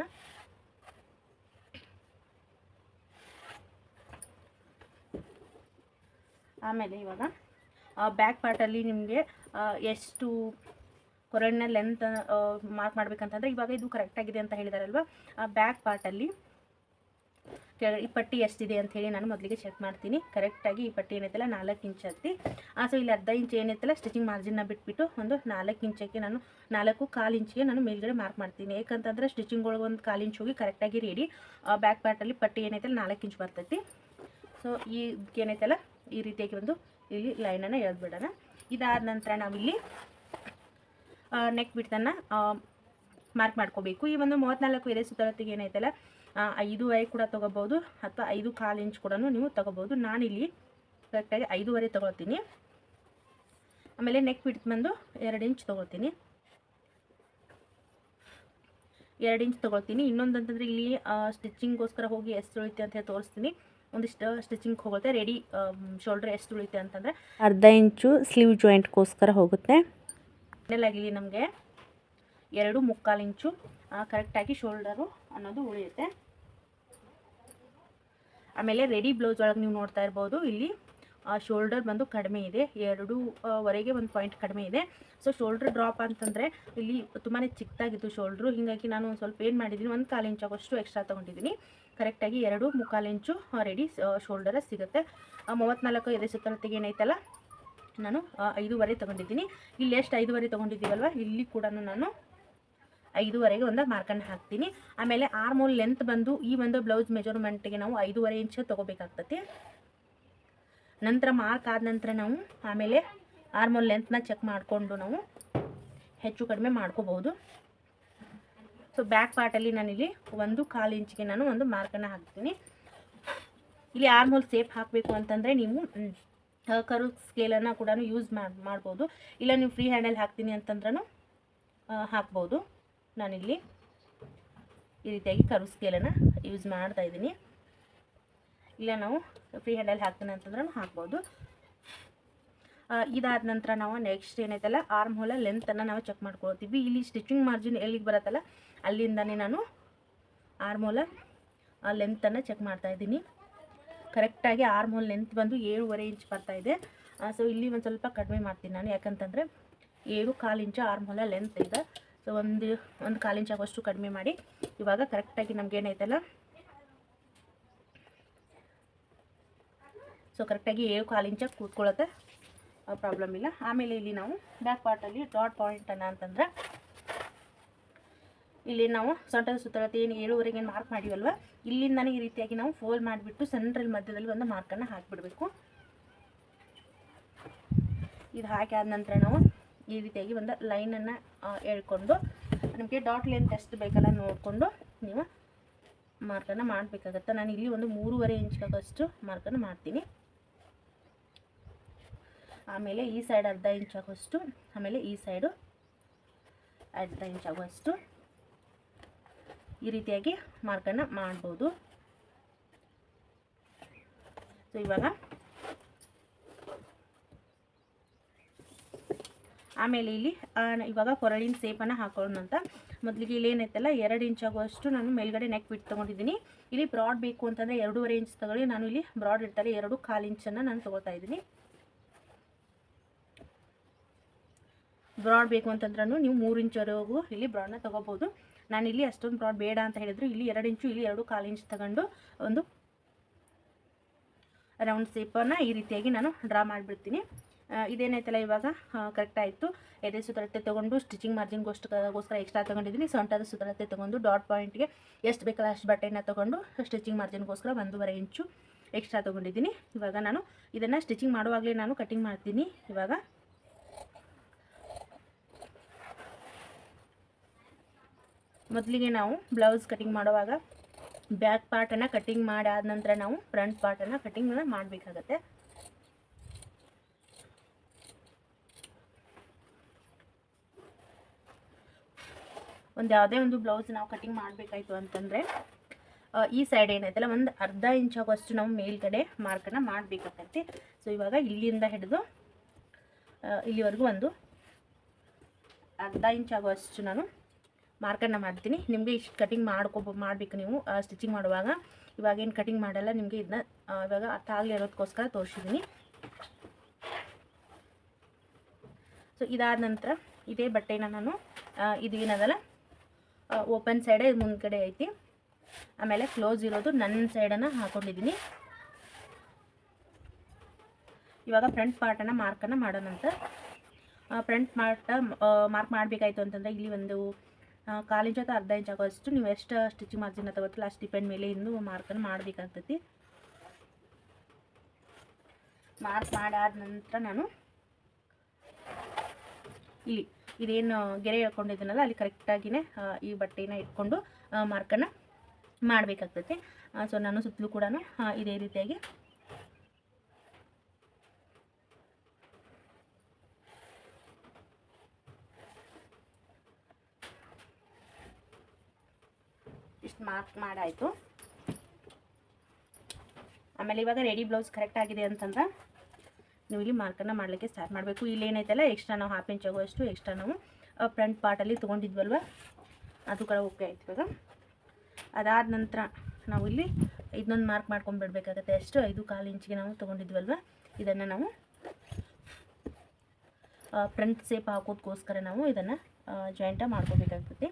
ಆಮೇಲೆ ಇವಾಗ ಬ್ಯಾಕ್ ಪಾರ್ಟಲ್ಲಿ ನಿಮಗೆ ಎಷ್ಟು ಕೊರಳಿನ ಲೆಂತ್ ಮಾರ್ಕ್ ಮಾಡ್ಬೇಕಂತಂದ್ರೆ ಇವಾಗ ಇದು ಕರೆಕ್ಟಾಗಿದೆ ಅಂತ ಹೇಳಿದಾರಲ್ವ? ಆ ಬ್ಯಾಕ್ ಪಾರ್ಟಲ್ಲಿ ಕೆಳ, ಈ ಪಟ್ಟಿ ಎಷ್ಟಿದೆ ಅಂತ ಹೇಳಿ ನಾನು ಮೊದಲಿಗೆ ಚೆಕ್ ಮಾಡ್ತೀನಿ. ಕರೆಕ್ಟಾಗಿ ಈ ಪಟ್ಟಿ ಏನೈತಲ್ಲ, ನಾಲ್ಕು ಇಂಚ್ ಹತ್ತಿ ಸೊ ಇಲ್ಲಿ ಅರ್ಧ ಇಂಚ್ ಏನೈತಲ್ಲ ಸ್ಟಿಚಿಂಗ್ ಮಾರ್ಜಿನ್ನ ಬಿಟ್ಬಿಟ್ಟು ಒಂದು ನಾಲ್ಕು ಇಂಚಕ್ಕೆ ನಾನು, ನಾಲ್ಕು ಕಾಲು ಇಂಚಿಗೆ ನಾನು ಮೇಲ್ಗಡೆ ಮಾರ್ಕ್ ಮಾಡ್ತೀನಿ. ಯಾಕಂತಂದ್ರೆ ಸ್ಟಿಚಿಂಗ್ ಒಳಗೆ ಒಂದು ಕಾಲು ಇಂಚ್ ಹೋಗಿ ಕರೆಕ್ಟಾಗಿ ರೆಡಿ ಬ್ಯಾಕ್ ಪಾರ್ಟಲ್ಲಿ ಪಟ್ಟಿ ಏನೈತಲ್ಲ, ನಾಲ್ಕು ಇಂಚ್ ಬರ್ತೈತಿ. ಸೊ ಈ ಏನೈತಲ್ಲ, ಈ ರೀತಿಯಾಗಿ ಒಂದು ಇಲ್ಲಿ ಲೈನನ್ನು ಎಳೆದ್ಬಿಡೋಣ ಇದಾದ ನಂತರ ನಾವಿಲ್ಲಿ ನೆಕ್ ಬಿಡ್ತನ್ನು ಮಾರ್ಕ್ ಮಾಡ್ಕೋಬೇಕು. ಈ ಒಂದು ಮೂವತ್ತ್ನಾಲ್ಕು ಎದೆ ಸುತ್ತಳತೆಗೆ ಏನೈತಲ್ಲ ಐದು ಐದೂವರೆ ಕೂಡ ತೊಗೋಬೋದು ಅಥವಾ ಐದು ಕಾಲು ಇಂಚ್ ಕೂಡ ನೀವು ತೊಗೋಬೋದು ನಾನಿಲ್ಲಿ ಕರೆಕ್ಟಾಗಿ ಐದೂವರೆ ತೊಗೊಳ್ತೀನಿ. ಆಮೇಲೆ ನೆಕ್ ಬಿಟ್ ಬಂದು ಎರಡು ಇಂಚ್ ತೊಗೊಳ್ತೀನಿ. ಎರಡು ಇಂಚ್ ತೊಗೊಳ್ತೀನಿ. ಇನ್ನೊಂದು ಅಂತಂದರೆ ಇಲ್ಲಿ ಸ್ಟಿಚಿಂಗ್ಗೋಸ್ಕರ ಹೋಗಿ ಎಷ್ಟು ಉಳಿತೆ ಅಂತ ಹೇಳಿ ತೋರಿಸ್ತೀನಿ. ಒಂದಿಷ್ಟು ಸ್ಟಿಚಿಂಗ್ ಹೋಗುತ್ತೆ. ರೆಡಿ ಶೋಲ್ಡ್ರ್ ಎಷ್ಟು ಉಳಿತೆ ಅಂತಂದರೆ ಅರ್ಧ ಇಂಚು ಸ್ಲೀವ್ ಜಾಯಿಂಟ್ಗೋಸ್ಕರ ಹೋಗುತ್ತೆ. ಫೈನಲಾಗಿ ನಮಗೆ ಎರಡು ಮುಕ್ಕಾಲು ಇಂಚು ಕರೆಕ್ಟಾಗಿ ಶೋಲ್ಡರು ಅನ್ನೋದು ಉಳಿಯುತ್ತೆ. ಆಮೇಲೆ ರೆಡಿ ಬ್ಲೌಸ್ ಒಳಗೆ ನೀವು ನೋಡ್ತಾ ಇರ್ಬೋದು ಇಲ್ಲಿ ಶೋಲ್ಡರ್ ಬಂದು ಕಡಿಮೆ ಇದೆ. ಎರಡು ಆ, ವರೆಗೆ ಒಂದು ಪಾಯಿಂಟ್ ಕಡಿಮೆ ಇದೆ. ಸೊ ಶೋಲ್ಡ್ರ್ ಡ್ರಾಪ್ ಅಂತಂದರೆ ಇಲ್ಲಿ ತುಂಬಾ ಚಿಕ್ಕದಾಗಿತ್ತು ಶೋಲ್ಡ್ರು. ಹೀಗಾಗಿ ನಾನು ಒಂದು ಸ್ವಲ್ಪ ಏನು ಮಾಡಿದ್ದೀನಿ ಒಂದು ಕಾಲು ಇಂಚು ಆಗೋಷ್ಟು ಎಕ್ಸ್ಟ್ರಾ ತೊಗೊಂಡಿದ್ದೀನಿ ಕರೆಕ್ಟಾಗಿ ಎರಡು ಮುಕ್ಕಾಲು ಇಂಚು ರೆಡಿ ಶೋಲ್ಡರ ಸಿಗುತ್ತೆ. ಮೂವತ್ತ್ನಾಲ್ಕು ಎದೆ ಸುತ್ತಳತೆಗೆ ಏನೈತಲ್ಲ ನಾನು ಐದೂವರೆ ತೊಗೊಂಡಿದ್ದೀನಿ. ಇಲ್ಲಿ ಎಷ್ಟು ಐದೂವರೆ ತೊಗೊಂಡಿದ್ದೀವಲ್ವ? ಇಲ್ಲಿ ಕೂಡ ನಾನು ಐದೂವರೆಗೆ ಒಂದು ಮಾರ್ಕನ್ನು ಹಾಕ್ತೀನಿ. ಆಮೇಲೆ ಆರ್ಮೋಲ್ ಲೆಂತ್ ಬಂದು ಈ ಒಂದು ಬ್ಲೌಸ್ ಮೆಜರ್ಮೆಂಟ್ಗೆ ನಾವು ಐದೂವರೆ ಇಂಚ್ ತೊಗೋಬೇಕಾಗ್ತತಿ. ನಂತರ ಮಾರ್ಕ್ ಆದ ನಂತರ ನಾವು ಆಮೇಲೆ ಆರ್ಮೋಲ್ ಲೆಂತ್ನ ಚೆಕ್ ಮಾಡಿಕೊಂಡು ನಾವು ಹೆಚ್ಚು ಕಡಿಮೆ ಮಾಡ್ಕೋಬಹುದು. ಸೊ ಬ್ಯಾಕ್ ಪಾರ್ಟಲ್ಲಿ ನಾನಿಲ್ಲಿ ಒಂದು ಕಾಲು ಇಂಚಿಗೆ ನಾನು ಒಂದು ಮಾರ್ಕನ್ನು ಹಾಕ್ತೀನಿ. ಇಲ್ಲಿ ಆರ್ಮೋಲ್ ಸೇಫ್ ಹಾಕಬೇಕು ಅಂತಂದರೆ ನೀವು ಕರು ಸ್ಕೇಲನ್ನು ಕೂಡ ಯೂಸ್ ಮಾಡಿ ಮಾಡ್ಬೋದು. ಇಲ್ಲ, ನೀವು ಫ್ರೀ ಹ್ಯಾಂಡಲ್ಲಿ ಹಾಕ್ತೀನಿ ಅಂತಂದ್ರೂ ಹಾಕ್ಬೋದು. ನಾನಿಲ್ಲಿ ಈ ರೀತಿಯಾಗಿ ಕರು ಸ್ಕೇಲನ್ನು ಯೂಸ್ ಮಾಡ್ತಾ ಇದ್ದೀನಿ. ಇಲ್ಲ, ನಾವು ಫ್ರೀ ಹ್ಯಾಂಡಲ್ಲಿ ಹಾಕ್ತೀನಿ ಅಂತಂದ್ರೂ ಹಾಕ್ಬೋದು. ಇದಾದ ನಂತರ ನಾವು ನೆಕ್ಸ್ಟ್ ಏನೈತಲ್ಲ ಆರ್ಮ್ ಹೋಲ ಲೆಂತನ್ನು ನಾವು ಚೆಕ್ ಮಾಡ್ಕೊಳ್ತೀವಿ. ಇಲ್ಲಿ ಸ್ಟಿಚಿಂಗ್ ಮಾರ್ಜಿನ್ ಎಲ್ಲಿಗೆ ಬರತ್ತಲ್ಲ, ಅಲ್ಲಿಂದನೇ ನಾನು ಆರ್ಮ್ ಹೋಲ ಲೆಂತನ್ನು ಚೆಕ್ ಮಾಡ್ತಾ ಇದ್ದೀನಿ. ಕರೆಕ್ಟಾಗಿ ಆರು ಹೋಲ್ ಲೆಂತ್ ಬಂದು ಏಳುವರೆ ಇಂಚ್ ಬರ್ತಾ ಇದೆ. ಸೊ ಇಲ್ಲಿ ಒಂದು ಸ್ವಲ್ಪ ಕಡಿಮೆ ಮಾಡ್ತೀನಿ ನಾನು. ಯಾಕಂತಂದರೆ ಏಳು ಕಾಲು ಇಂಚು ಆರ್ಮ್ ಮೂಲ ಲೆಂತ್ ಇದೆ. ಸೊ ಒಂದು ಒಂದು ಕಾಲು ಇಂಚ್ ಆಗೋಷ್ಟು ಕಡಿಮೆ ಮಾಡಿ. ಇವಾಗ ಕರೆಕ್ಟಾಗಿ ನಮ್ಗೆ ಸೊ ಕರೆಕ್ಟಾಗಿ ಏಳು ಕಾಲು ಇಂಚ ಕೂತ್ಕೊಳ್ಳುತ್ತೆ. ಪ್ರಾಬ್ಲಮ್ ಇಲ್ಲ. ಆಮೇಲೆ ಇಲ್ಲಿ ನಾವು ಬ್ಯಾಕ್ ಪಾರ್ಟಲ್ಲಿ ಡಾಟ್ ಪಾಯಿಂಟನ್ನು ಅಂತಂದ್ರೆ ಇಲ್ಲಿ ನಾವು ಸೊಂಟದ ಸುತ್ತಳತೆ ಏನು ಏಳುವರೆಗೆ ಏನು ಮಾರ್ಕ್ ಮಾಡಿವಲ್ವ? ಇಲ್ಲಿಂದನೇ ಈ ರೀತಿಯಾಗಿ ನಾವು ಫೋಲ್ಡ್ ಮಾಡಿಬಿಟ್ಟು ಸೆಂಟ್ರಲ್ ಮಧ್ಯದಲ್ಲಿ ಒಂದು ಮಾರ್ಕನ್ನು ಹಾಕಿಬಿಡಬೇಕು. ಇದು ಹಾಕಿ ಆದ ನಂತರ ನಾವು ಈ ರೀತಿಯಾಗಿ ಒಂದು ಲೈನನ್ನು ಎಳ್ಕೊಂಡು ನಿಮಗೆ ಡಾಟ್ ಲೈನ್ ಎಷ್ಟು ಬೇಕಲ್ಲ ನೋಡಿಕೊಂಡು ನೀವು ಮಾರ್ಕನ್ನು ಮಾಡಬೇಕಾಗತ್ತೆ. ನಾನು ಇಲ್ಲಿ ಒಂದು ಮೂರುವರೆ ಇಂಚಾಗಷ್ಟು ಮಾರ್ಕನ್ನು ಮಾಡ್ತೀನಿ. ಆಮೇಲೆ ಈ ಸೈಡ್ ಅರ್ಧ ಇಂಚ್ ಆಗುವಷ್ಟು ಆಮೇಲೆ ಈ ಸೈಡು ಅರ್ಧ ಇಂಚ್ ಆಗುವಷ್ಟು ಈ ರೀತಿಯಾಗಿ ಮಾರ್ಕನ್ನು ಮಾಡ್ಬೋದು. ಸೊ ಇವಾಗ ಆಮೇಲೆ ಇಲ್ಲಿ ಇವಾಗ ಕೊರಳಿನ ಸೇಪನ್ನು ಹಾಕೊಳ್ಳೋಣ ಅಂತ. ಮೊದಲಿಗೆ ಇಲ್ಲಿ ಏನೈತಲ್ಲ ಎರಡು ಇಂಚ್ ಆಗುವಷ್ಟು ನಾನು ಮೇಲ್ಗಡೆ ನೆಕ್ ಬಿಟ್ಟು ತೊಗೊಂಡಿದ್ದೀನಿ. ಇಲ್ಲಿ ಬ್ರಾಡ್ ಬೇಕು ಅಂತಂದರೆ ಎರಡೂವರೆ ಇಂಚ್ ತಗೊಳ್ಳಿ. ನಾನು ಇಲ್ಲಿ ಬ್ರಾಡ್ ಇರ್ತಾರೆ ಎರಡು ಕಾಲು ಇಂಚನ್ನು ನಾನು ತೊಗೊಳ್ತಾ ಇದ್ದೀನಿ. ಬ್ರಾಡ್ ಬೇಕು ಅಂತಂದ್ರೂ ನೀವು ಮೂರು ಇಂಚ್ವರೆಗೂ ಇಲ್ಲಿ ಬ್ರಾಡ್ನ ತೊಗೋಬೋದು ನಾನು ಇಲ್ಲಿ ಅಷ್ಟೊಂದು ಬ್ರಾಡ್ ಬೇಡ ಅಂತ ಹೇಳಿದ್ರು. ಇಲ್ಲಿ ಎರಡು ಇಂಚು ಇಲ್ಲಿ ಎರಡು ಕಾಲು ಇಂಚ್ ತಗೊಂಡು ಒಂದು ರೌಂಡ್ ಸೇಪನ್ನು ಈ ರೀತಿಯಾಗಿ ನಾನು ಡ್ರಾ ಮಾಡಿಬಿಡ್ತೀನಿ. ಇದೇನೈತಲ್ಲ ಇವಾಗ? ಕರೆಕ್ಟ್ ಆಯಿತು. ಎದೆ ಸುತ್ತಳತೆ ತೊಗೊಂಡು ಸ್ಟಿಚಿಂಗ್ ಮಾರ್ಜಿನ್ಗೋಸ್ಕರ ಎಕ್ಸ್ಟ್ರಾ ತೊಗೊಂಡಿದ್ದೀನಿ ಸೊಂಟದ ಸುತ್ತಳತೆ ತೊಗೊಂಡು ಡಾಟ್ ಪಾಯಿಂಟ್ಗೆ ಎಷ್ಟು ಬೇಕಲ್ಲ ಅಷ್ಟು ಬಟ್ಟೆನ ತೊಗೊಂಡು ಸ್ಟಿಚಿಂಗ್ ಮಾರ್ಜಿನ್ಗೋಸ್ಕರ ಒಂದೂವರೆ ಇಂಚು ಎಕ್ಸ್ಟ್ರಾ ತೊಗೊಂಡಿದ್ದೀನಿ ಇವಾಗ ನಾನು ಇದನ್ನು ಸ್ಟಿಚಿಂಗ್ ಮಾಡುವಾಗಲೇ ನಾನು ಕಟ್ಟಿಂಗ್ ಮಾಡ್ತೀನಿ. ಇವಾಗ ಮೊದಲಿಗೆ ನಾವು ಬ್ಲೌಸ್ ಕಟಿಂಗ್ ಮಾಡುವಾಗ ಬ್ಯಾಕ್ ಪಾರ್ಟನ್ನು ಕಟಿಂಗ್ ಮಾಡಿ ಆದ ನಂತರ ನಾವು ಫ್ರಂಟ್ ಪಾರ್ಟನ್ನು ಕಟಿಂಗ್ ಮಾಡಬೇಕಾಗತ್ತೆ. ಒಂದು ಯಾವುದೇ ಒಂದು ಬ್ಲೌಸ್ ನಾವು ಕಟಿಂಗ್ ಮಾಡಬೇಕಾಯ್ತು ಅಂತಂದರೆ ಈ ಸೈಡ್ ಏನೈತಲ್ಲ ಒಂದು ಅರ್ಧ ಇಂಚ್ ಆಗುವಷ್ಟು ನಾವು ಮೇಲ್ಗಡೆ ಮಾರ್ಕನ್ನು ಮಾಡಬೇಕಾಗತ್ತೆ. ಸೊ ಇವಾಗ ಇಲ್ಲಿಂದ ಹಿಡಿದು ಇಲ್ಲಿವರೆಗೂ ಒಂದು ಅರ್ಧ ಇಂಚ್ ಆಗುವಷ್ಟು ನಾನು ಮಾರ್ಕನ್ನು ಮಾಡ್ತೀನಿ. ನಿಮಗೆ ಇಷ್ಟು ಕಟಿಂಗ್ ಮಾಡ್ಕೊ ಮಾಡಬೇಕು ನೀವು ಸ್ಟಿಚಿಂಗ್ ಮಾಡುವಾಗ. ಇವಾಗ ಏನು ಕಟಿಂಗ್ ಮಾಡಲ್ಲ, ನಿಮಗೆ ಇದನ್ನ ಇವಾಗ ಅರ್ಥ ಆಗಲಿ ಇರೋದಕ್ಕೋಸ್ಕರ ತೋರಿಸಿದ್ದೀನಿ ಸೊ ಇದಾದ ನಂತರ ಇದೇ ಬಟ್ಟೆನ ನಾನು ಇದು ಏನದಲ್ಲ ಓಪನ್ ಸೈಡೇ ಮುಂದ್ಗಡೆ ಐತಿ. ಆಮೇಲೆ ಕ್ಲೋಸ್ ಇರೋದು ನನ್ನ ಸೈಡನ್ನು ಹಾಕೊಂಡಿದ್ದೀನಿ ಇವಾಗ ಫ್ರಂಟ್ ಪಾರ್ಟನ್ನು ಮಾರ್ಕನ್ನು ಮಾಡೋಣಂತ ಫ್ರಂಟ್ ಪಾರ್ಟ ಮಾರ್ಕ್ ಮಾಡಬೇಕಾಯ್ತು ಅಂತಂದರೆ ಇಲ್ಲಿ ಒಂದು ಆ, ಕಾಲು ಇಂಚ್ ಅಥವಾ ಅರ್ಧ ಇಂಚ್ ಆಗೋಷ್ಟು ನೀವು ಎಷ್ಟು ಸ್ಟಿಚಿಂಗ್ ಮಾರ್ಜಿನ್ ತಗೋತಿಲ್ಲ ಅಷ್ಟು ಡಿಪೆಂಡ್ ಮೇಲೆ ಇಂದು ಮಾರ್ಕನ್ನು ಮಾಡಬೇಕಾಗ್ತೈತಿ. ಮಾರ್ಕ್ ಮಾಡಾದ ನಂತರ ನಾನು ಇಲ್ಲಿ ಇದೇನು ಗೆರೆ ಹೇಳ್ಕೊಂಡಿದ್ದೀನಲ್ಲ ಅಲ್ಲಿ ಕರೆಕ್ಟಾಗಿಯೇ ಈ ಬಟ್ಟೆನ ಇಟ್ಕೊಂಡು ಮಾರ್ಕನ್ನು ಮಾಡಬೇಕಾಗ್ತೈತಿ. ಸೊ ನಾನು ಸುತ್ತಲೂ ಕೂಡ ಇದೇ ರೀತಿಯಾಗಿ ಇಷ್ಟು ಮಾರ್ಕ್ ಮಾಡಾಯಿತು. ಆಮೇಲೆ ಇವಾಗ ರೆಡಿ ಬ್ಲೌಸ್ ಕರೆಕ್ಟ್ ಆಗಿದೆ ಅಂತಂದ್ರೆ ನೀವು ಇಲ್ಲಿ ಮಾರ್ಕನ್ನು ಮಾಡಲಿಕ್ಕೆ ಸ್ಟಾರ್ಟ್ ಮಾಡಬೇಕು. ಇಲ್ಲಿ ಏನೈತಲ್ಲ ಎಕ್ಸ್ಟ್ರಾ ನಾವು ಹಾಫ್ ಇಂಚ್ ಆಗುವಷ್ಟು ಎಕ್ಸ್ಟ್ರಾ ನಾವು ಫ್ರಂಟ್ ಪಾರ್ಟಲ್ಲಿ ತೊಗೊಂಡಿದ್ವಲ್ವ? ಅದು ಕೂಡ ಓಕೆ ಆಯ್ತು ಇವಾಗ. ಅದಾದ ನಂತರ ನಾವು ಇಲ್ಲಿ ಇದನ್ನೊಂದು ಮಾರ್ಕ್ ಮಾಡ್ಕೊಂಡು ಅಷ್ಟು ಐದು ಕಾಲು ಇಂಚಿಗೆ ನಾವು ತೊಗೊಂಡಿದ್ವಲ್ವ? ಇದನ್ನು ನಾವು ಫ್ರಂಟ್ ಸೇಪ್ ಹಾಕೋದಕ್ಕೋಸ್ಕರ ನಾವು ಇದನ್ನು ಜಾಯಿಂಟ ಮಾಡ್ಕೋಬೇಕಾಗ್ತೈತಿ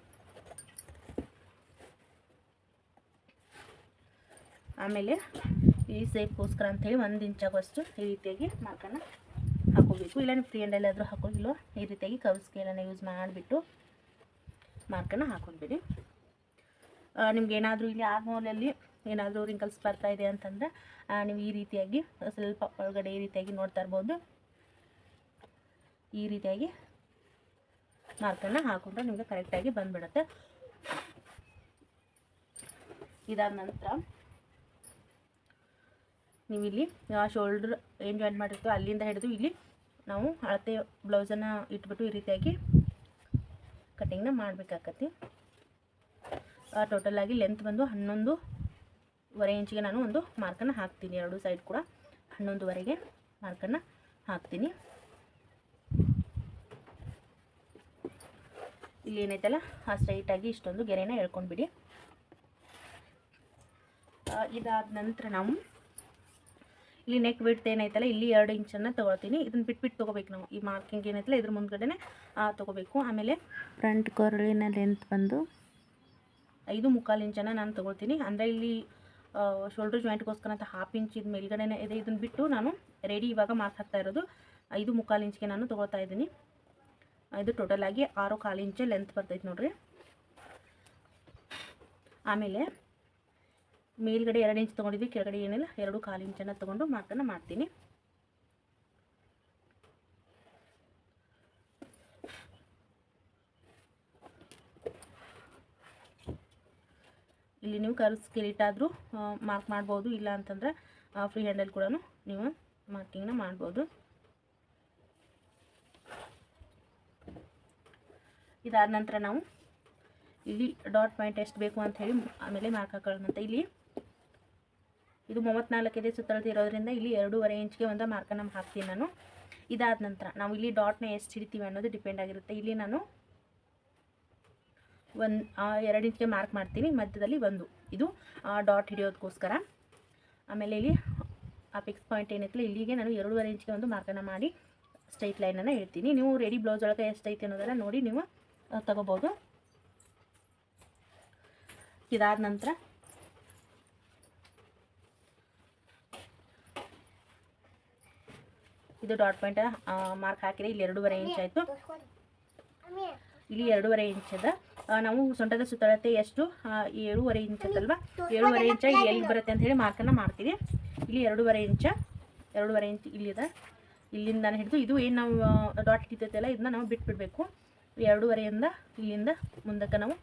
ಆಮೇಲೆ ಈ ಸೇಫ್ಗೋಸ್ಕರ ಅಂಥೇಳಿ ಒಂದು ಇಂಚಾಗುವಷ್ಟು ಈ ರೀತಿಯಾಗಿ ಮಾರ್ಕನ್ನು ಹಾಕೋಬೇಕು ಇಲ್ಲ ನೀವು ಫ್ರೀ ಹ್ಯಾಂಡಲ್ಲಾದರೂ ಹಾಕೋಗಿಲ್ವ ಈ ರೀತಿಯಾಗಿ ಕವ್ ಸ್ಕೇಲನ್ನು ಯೂಸ್ ಮಾಡಿಬಿಟ್ಟು ಮಾರ್ಕನ್ನು ಹಾಕೊಂಡ್ಬಿಡಿ. ನಿಮ್ಗೆ ಏನಾದರೂ ಇಲ್ಲಿ ಆರ್ಮೋಲಲ್ಲಿ ಏನಾದರೂ ರಿಂಕಲ್ಸ್ ಬರ್ತಾ ಇದೆ ಅಂತಂದರೆ ನೀವು ಈ ರೀತಿಯಾಗಿ ಸ್ವಲ್ಪ ಒಳಗಡೆ ಈ ರೀತಿಯಾಗಿ ನೋಡ್ತಾ ಇರ್ಬೋದು. ಈ ರೀತಿಯಾಗಿ ಮಾರ್ಕನ್ನು ಹಾಕೊಂಡ್ರೆ ನಿಮಗೆ ಕರೆಕ್ಟಾಗಿ ಬಂದುಬಿಡುತ್ತೆ. ಇದಾದ ನಂತರ ನೀವು ಇಲ್ಲಿ ಶೋಲ್ಡ್ರ್ ಏನು ಜಾಯಿಂಟ್ ಮಾಡಿರ್ತೀವೋ ಅಲ್ಲಿಂದ ಹಿಡಿದು ಇಲ್ಲಿ ನಾವು ಅಳತೆ ಬ್ಲೌಸನ್ನು ಇಟ್ಬಿಟ್ಟು ಈ ರೀತಿಯಾಗಿ ಕಟ್ಟಿಂಗ್ನ ಮಾಡಬೇಕಾಗತ್ತೆ ಟೋಟಲಾಗಿ ಲೆಂತ್ ಬಂದು ಹನ್ನೊಂದುವರೆ ಇಂಚಿಗೆ ನಾನು ಒಂದು ಮಾರ್ಕನ್ನು ಹಾಕ್ತೀನಿ, ಎರಡು ಸೈಡ್ ಕೂಡ ಹನ್ನೊಂದುವರೆಗೆ ಮಾರ್ಕನ್ನು ಹಾಕ್ತೀನಿ. ಇಲ್ಲಿ ಏನೈತಲ್ಲ, ಆ ಸ್ಟ್ರೈಟಾಗಿ ಇಷ್ಟೊಂದು ಗೆರೆನ ಎಳ್ಕೊಂಡ್ಬಿಡಿ. ಇದಾದ ನಂತರ ನಾವು ಇಲ್ಲಿ ನೆಕ್ ಬಿಡ್ತ ಏನೈತಲ್ಲ ಇಲ್ಲಿ ಎರಡು ಇಂಚನ್ನು ತೊಗೊಳ್ತೀನಿ. ಇದನ್ನು ಬಿಟ್ಬಿಟ್ಟು ತೊಗೋಬೇಕು ನಾವು. ಈ ಮಾರ್ಕಿಂಗ್ ಏನೈತಲ್ಲ ಇದ್ರ ಮುಂದ್ಗಡೆನೆ ತೊಗೋಬೇಕು. ಆಮೇಲೆ ಫ್ರಂಟ್ ಕೊರಳಿನ ಲೆಂತ್ ಬಂದು? ಐದು ಮುಕ್ಕಾಲು ಇಂಚನ್ನು ನಾನು ತೊಗೊಳ್ತೀನಿ. ಅಂದರೆ ಇಲ್ಲಿ ಶೋಲ್ಡರ್ ಜಾಯಿಂಟ್ಗೋಸ್ಕರ ಅಂತ ಹಾಫ್ ಇಂಚ್ ಇದು ಮೇಲ್ಗಡೆನೇ ಇದೆ. ಇದನ್ನು ಬಿಟ್ಟು ನಾನು ರೆಡಿ ಇವಾಗ ಮಾರ್ಕ್ ಹಾಕ್ತಾ ಇರೋದು. ಐದು ಮುಕ್ಕಾಲು ಇಂಚ್ಗೆ ನಾನು ತೊಗೊಳ್ತಾ ಇದ್ದೀನಿ. ಇದು ಟೋಟಲ್ ಆಗಿ ಆರು ಕಾಲು ಇಂಚೆ ಲೆಂತ್ ಬರ್ತೈತೆ ನೋಡ್ರಿ. ಆಮೇಲೆ ಮೇಲ್ಗಡೆ ಎರಡು ಇಂಚ್ ತೊಗೊಂಡಿದ್ವಿ, ಕೆಳಗಡೆ ಏನಿಲ್ಲ, ಎರಡು ಕಾಲು ಇಂಚನ್ನು ತೊಗೊಂಡು ಮಾರ್ಕನ್ನು ಮಾಡ್ತೀನಿ. ಇಲ್ಲಿ ನೀವು ಕರ್ವ್ ಆದರೂ ಮಾರ್ಕ್ ಮಾಡ್ಬೋದು, ಇಲ್ಲ ಅಂತಂದರೆ ಫ್ರೀ ಹ್ಯಾಂಡಲ್ ಕೂಡ ನೀವು ಮಾರ್ಕಿಂಗ್ನ ಮಾಡ್ಬೋದು. ಇದಾದ ನಂತರ ನಾವು ಇಲ್ಲಿ ಡಾಟ್ ಪಾಯಿಂಟ್ ಎಷ್ಟು ಬೇಕು ಅಂತ ಹೇಳಿ, ಆಮೇಲೆ ಮಾರ್ಕ್ ಹಾಕೊಳ್ಳೋಣಂತ. ಇಲ್ಲಿ ಇದು ಮೂವತ್ತ್ನಾಲ್ಕಿದೆ ಸುತ್ತಳತೆ ಇರೋದ್ರಿಂದ ಇಲ್ಲಿ ಎರಡೂವರೆ ಇಂಚ್ಗೆ ಒಂದು ಮಾರ್ಕನ್ನು ಹಾಕ್ತೀನಿ ನಾನು. ಇದಾದ ನಂತರ ನಾವು ಇಲ್ಲಿ ಡಾಟ್ನ ಎಷ್ಟು ಹಿಡಿತೀವಿ ಅನ್ನೋದು ಡಿಪೆಂಡ್ ಆಗಿರುತ್ತೆ. ಇಲ್ಲಿ ನಾನು ಒಂದು ಎರಡು ಇಂಚ್ಗೆ ಮಾರ್ಕ್ ಮಾಡ್ತೀನಿ, ಮಧ್ಯದಲ್ಲಿ ಒಂದು. ಇದು ಡಾಟ್ ಹಿಡಿಯೋದಕ್ಕೋಸ್ಕರ ಆಮೇಲೆ ಇಲ್ಲಿ ಆ ಫಿಕ್ಸ್ ಪಾಯಿಂಟ್ ಏನೈತಲ್ಲ, ಇಲ್ಲಿಗೆ ನಾನು ಎರಡೂವರೆ ಇಂಚ್ಗೆ ಒಂದು ಮಾರ್ಕನ್ನು ಮಾಡಿ ಸ್ಟ್ರೈಟ್ ಲೈನನ್ನು ಹೇಳ್ತೀನಿ. ನೀವು ರೆಡಿ ಬ್ಲೌಸ್ ಒಳಗೆ ಎಷ್ಟೈತೆ ಅನ್ನೋದೆಲ್ಲ ನೋಡಿ ನೀವು ತಗೋಬೋದು. ಇದಾದ ನಂತರ ಇದು ಡಾಟ್ ಪಾಯಿಂಟ್ ಮಾರ್ಕ್ ಹಾಕಿದೆ ಇಲ್ಲಿ ಎರಡೂವರೆ ಇಂಚ್ ಆಯಿತು. ಇಲ್ಲಿ ಎರಡೂವರೆ ಇಂಚ್ ಅದ. ನಾವು ಸೊಂಟದ ಸುತ್ತಳತೆ ಎಷ್ಟು? ಏಳುವರೆ ಏಳೂವರೆ ಇಂಚ್ ಅದಲ್ವಾ ಏಳೂವರೆ ಇಂಚ ಇಲ್ಲಿ ಎಲ್ಲಿ ಬರುತ್ತೆ ಅಂತ ಹೇಳಿ ಮಾರ್ಕನ್ನು ಮಾಡ್ತೀವಿ. ಇಲ್ಲಿ ಎರಡೂವರೆ ಇಂಚ ಎರಡೂವರೆ ಇಂಚ್ ಇಲ್ಲಿದೆ ಇಲ್ಲಿಂದ ಹಿಡಿದು ಇದು ಏನು ನಾವು ಡಾಟ್ ಹಿಡಿತೈತಲ್ಲ, ಇದನ್ನ ನಾವು ಬಿಟ್ಬಿಡ್ಬೇಕು. ಎರಡೂವರೆಯಿಂದ ಇಲ್ಲಿಂದ ಮುಂದಕ್ಕೆ ನಾವು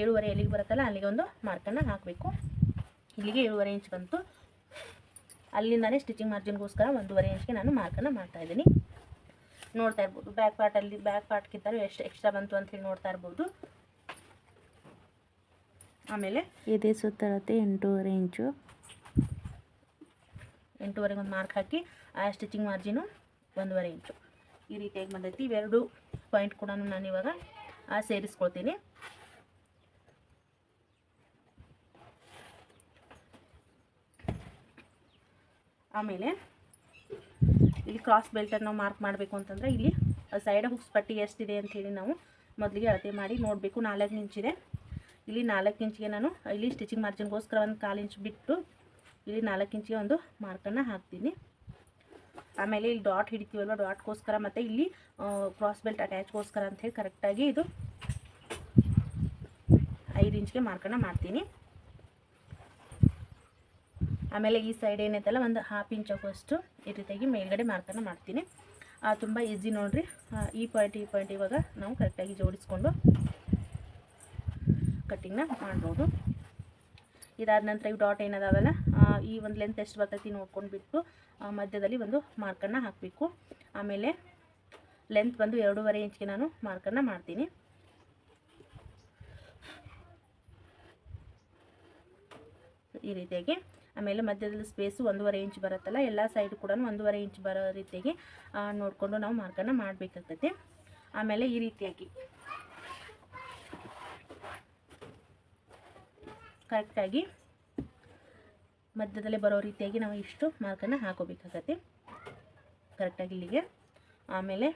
ಏಳುವರೆ ಎಲ್ಲಿಗೆ ಬರುತ್ತಲ್ಲ, ಅಲ್ಲಿಗೆ ಒಂದು ಮಾರ್ಕನ್ನು ಹಾಕಬೇಕು. ಇಲ್ಲಿಗೆ ಏಳುವರೆ ಇಂಚ್ ಬಂತು. ಅಲ್ಲಿಂದಾನೇ ಸ್ಟಿಚಿಂಗ್ ಮಾರ್ಜಿನ್ಗೋಸ್ಕರ ಒಂದೂವರೆ ಇಂಚ್ಗೆ ನಾನು ಮಾರ್ಕನ್ನು ಮಾಡ್ತಾ ಇದ್ದೀನಿ. ನೋಡ್ತಾ ಇರ್ಬೋದು ಬ್ಯಾಕ್ ಪಾರ್ಟಲ್ಲಿ ಬ್ಯಾಕ್ ಪಾರ್ಟ್ಗಿಂತಲೂ ಎಷ್ಟು ಎಕ್ಸ್ಟ್ರಾ ಬಂತು ಅಂತ ಹೇಳಿ ನೋಡ್ತಾ ಇರ್ಬೋದು. ಆಮೇಲೆ ಇದೇ ಸುತ್ತಳತೆ ಎಂಟೂವರೆ ಇಂಚು ಎಂಟೂವರೆಗೆ ಒಂದು ಮಾರ್ಕ್ ಹಾಕಿ ಆ ಸ್ಟಿಚಿಂಗ್ ಮಾರ್ಜಿನು ಒಂದೂವರೆ ಇಂಚು ಈ ರೀತಿಯಾಗಿ ಬಂದೈತಿ. ಇವೆರಡು ಪಾಯಿಂಟ್ ಕೂಡ ನಾನು ಇವಾಗ ಆ, ಸೇರಿಸ್ಕೊಳ್ತೀನಿ. ಆಮೇಲೆ ಇಲ್ಲಿ ಕ್ರಾಸ್ ಬೆಲ್ಟನ್ನು ನಾವು ಮಾರ್ಕ್ ಮಾಡಬೇಕು ಅಂತಂದರೆ ಇಲ್ಲಿ ಸೈಡ್ ಹುಕ್ಸ್ ಪಟ್ಟಿ ಎಷ್ಟಿದೆ ಅಂಥೇಳಿ ನಾವು ಮೊದಲಿಗೆ ಅಳತೆ ಮಾಡಿ ನೋಡಬೇಕು. ನಾಲ್ಕು ಇಂಚಿದೆ ಇಲ್ಲಿ ನಾಲ್ಕು ಇಂಚಿಗೆ ನಾನು ಇಲ್ಲಿ ಸ್ಟಿಚಿಂಗ್ ಮಾರ್ಜಿನ್ಗೋಸ್ಕರ ಒಂದು ಕಾಲು ಇಂಚ್ ಬಿಟ್ಟು ಇಲ್ಲಿ ನಾಲ್ಕು ಇಂಚಿಗೆ ಒಂದು ಮಾರ್ಕನ್ನು ಹಾಕ್ತೀನಿ. ಆಮೇಲೆ ಇಲ್ಲಿ ಡಾಟ್ ಹಿಡಿತೀವಲ್ವ? ಡಾಟ್ಗೋಸ್ಕರ ಮತ್ತು ಇಲ್ಲಿ ಕ್ರಾಸ್ ಬೆಲ್ಟ್ ಅಟ್ಯಾಚ್ಗೋಸ್ಕರ ಅಂಥೇಳಿ ಕರೆಕ್ಟಾಗಿ ಇದು ಐದು ಇಂಚ್ಗೆ ಮಾರ್ಕನ್ನು ಮಾಡ್ತೀನಿ. ಆಮೇಲೆ ಈ ಸೈಡ್ ಏನೈತಲ್ಲ ಒಂದು ಹಾಫ್ ಇಂಚ್ ಆಗುವಷ್ಟು ಈ ರೀತಿಯಾಗಿ ಮೇಲ್ಗಡೆ ಮಾರ್ಕನ್ನು ಮಾಡ್ತೀನಿ. ತುಂಬ ಈಸಿ ನೋಡಿರಿ. ಈ ಪಾಯಿಂಟ್ ಈ ಪಾಯಿಂಟ್ ಇವಾಗ ನಾವು ಕರೆಕ್ಟಾಗಿ ಜೋಡಿಸ್ಕೊಂಡು ಕಟ್ಟಿಂಗ್ನ ಮಾಡ್ಬೋದು. ಇದಾದ ನಂತರ ಇವು ಡಾಟ್ ಏನದಾವಲ್ಲ ಈ ಒಂದು ಲೆಂತ್ ಎಷ್ಟು ಬರ್ತೈತಿ ನೋಡ್ಕೊಂಡು ಬಿಟ್ಟು ಮಧ್ಯದಲ್ಲಿ ಒಂದು ಮಾರ್ಕನ್ನು ಹಾಕಬೇಕು. ಆಮೇಲೆ ಲೆಂತ್ ಬಂದು ಎರಡೂವರೆ ಇಂಚ್ಗೆ ನಾನು ಮಾರ್ಕನ್ನು ಮಾಡ್ತೀನಿ. ಈ ರೀತಿಯಾಗಿ ಆಮೇಲೆ ಮಧ್ಯದಲ್ಲಿ ಸ್ಪೇಸು ಒಂದೂವರೆ ಇಂಚ್ ಬರುತ್ತಲ್ಲ, ಎಲ್ಲ ಸೈಡ್ ಕೂಡ ಒಂದೂವರೆ ಇಂಚ್ ಬರೋ ರೀತಿಯಾಗಿ ನೋಡಿಕೊಂಡು ನಾವು ಮಾರ್ಕನ್ನು ಮಾಡಬೇಕಾಗ್ತೈತಿ ಆಮೇಲೆ ಈ ರೀತಿಯಾಗಿ. ಕರೆಕ್ಟಾಗಿ ಮಧ್ಯದಲ್ಲಿ ಬರೋ ರೀತಿಯಾಗಿ ನಾವು ಇಷ್ಟು ಮಾರ್ಕನ್ನು ಹಾಕೋಬೇಕಾಗತ್ತೆ. ಕರೆಕ್ಟಾಗಿ ಇಲ್ಲಿಗೆ. ಆಮೇಲೆ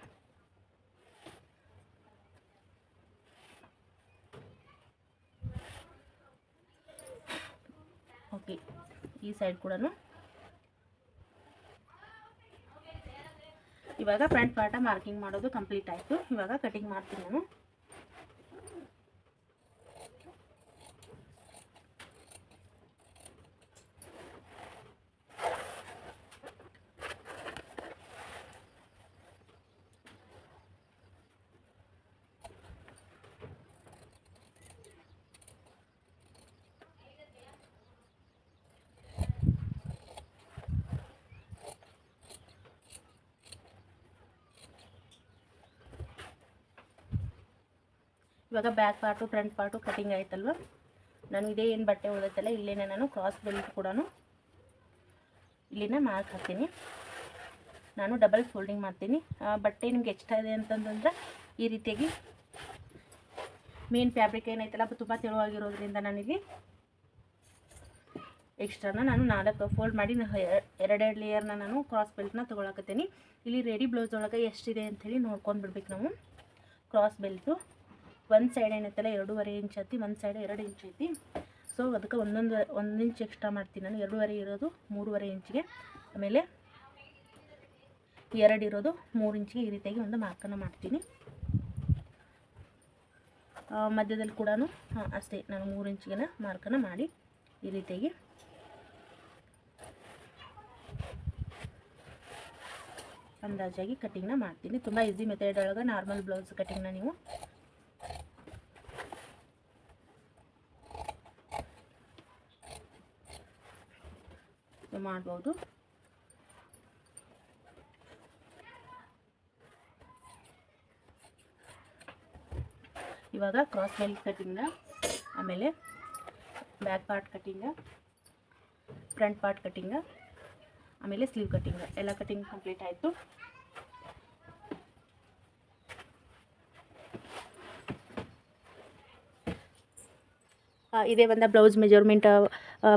ಓಕೆ ಈ ಸೈಡ್ ಕೂಡ ಇವಾಗ ಫ್ರಂಟ್ ಪಾರ್ಟ ಮಾರ್ಕಿಂಗ್ ಮಾಡೋದು ಕಂಪ್ಲೀಟ್ ಆಯಿತು ಇವಾಗ ಕಟಿಂಗ್ ಮಾಡ್ತೀನಿ ನಾನು ಇವಾಗ back part front part cutting ಆಯ್ತಲ್ವ? ನಾನು ಇದೇ ಏನು ಬಟ್ಟೆ ಉಳಿದೈತಲ್ಲ ಇಲ್ಲೇನೆ ನಾನು ಕ್ರಾಸ್ ಬೆಲ್ಟ್ ಕೂಡ ಇಲ್ಲಿನ ಮಾರ್ಕ್ ಹಾಕ್ತೀನಿ. ನಾನು ಡಬಲ್ ಫೋಲ್ಡಿಂಗ್ ಮಾಡ್ತೀನಿ. ಬಟ್ಟೆ ನಿಮ್ಗೆ ಎಕ್ಸ್ಟ್ರಾ ಇದೆ ಅಂತಂದ್ರೆ ಈ ರೀತಿಯಾಗಿ ಮೇನ್ ಫ್ಯಾಬ್ರಿಕ್ ಏನೈತಲ್ಲ ತುಂಬ ತೆಳುವಾಗಿರೋದ್ರಿಂದ ನನಗೆ ಎಕ್ಸ್ಟ್ರಾನ ನಾನು ನಾಲ್ಕು ಫೋಲ್ಡ್ ಮಾಡಿ ಎರಡೆರಡು ಲೇಯರ್ನ ನಾನು ಕ್ರಾಸ್ ಬೆಲ್ಟ್ನ ತೊಗೊಳಕತ್ತೀನಿ. ಇಲ್ಲಿ ರೆಡಿ ಬ್ಲೌಸ್ ಒಳಗೆ ಎಷ್ಟಿದೆ ಅಂಥೇಳಿ ನೋಡ್ಕೊಂಡು ಬಿಡ್ಬೇಕು ನಾವು. ಕ್ರಾಸ್ ಬೆಲ್ಟು ಒಂದು ಸೈಡ್ ಏನೈತಲ್ಲ, ಎರಡೂವರೆ ಇಂಚ್ ಐತಿ, ಒಂದು ಸೈಡ್ ಎರಡು ಇಂಚ್ ಐತಿ. ಸೊ ಅದಕ್ಕೆ ಒಂದೊಂದು, ಒಂದು ಇಂಚ್ ಎಕ್ಸ್ಟ್ರಾ ಮಾಡ್ತೀನಿ ನಾನು. ಎರಡೂವರೆ ಇರೋದು ಮೂರುವರೆ ಇಂಚಿಗೆ ಆಮೇಲೆ ಎರಡು ಇರೋದು ಮೂರು ಇಂಚಿಗೆ ಈ ರೀತಿಯಾಗಿ ಒಂದು ಮಾರ್ಕನ್ನು ಮಾಡ್ತೀನಿ. ಮಧ್ಯದಲ್ಲಿ ಕೂಡ ಅಷ್ಟೇ ನಾನು ಮೂರು ಇಂಚಿಗೆ ಮಾರ್ಕನ್ನು ಮಾಡಿ ಈ ರೀತಿಯಾಗಿ. ಅಂದಾಜಾಗಿ ಕಟ್ಟಿಂಗ್ನ ಮಾಡ್ತೀನಿ. ತುಂಬ ಈಸಿ ಮೆಥಡ್ ಒಳಗೆ ನಾರ್ಮಲ್ ಬ್ಲೌಸ್ ಕಟ್ಟಿಂಗ್ನ ನೀವು ಮಾಡ್ಬೋದು. ಇವಾಗ ಕ್ರಾಸ್ ಮೇಲ್ ಕಟ್ಟಿಂಗ ಆಮೇಲೆ back part cutting front part cutting ಆಮೇಲೆ ಸ್ಲೀವ್ ಕಟ್ಟಿಂಗ ಎಲ್ಲ ಕಟ್ಟಿಂಗ್ ಕಂಪ್ಲೀಟ್ ಆಯಿತು. ಇದೇ ಒಂದು ಬ್ಲೌಸ್ ಮೆಜರ್ಮೆಂಟ್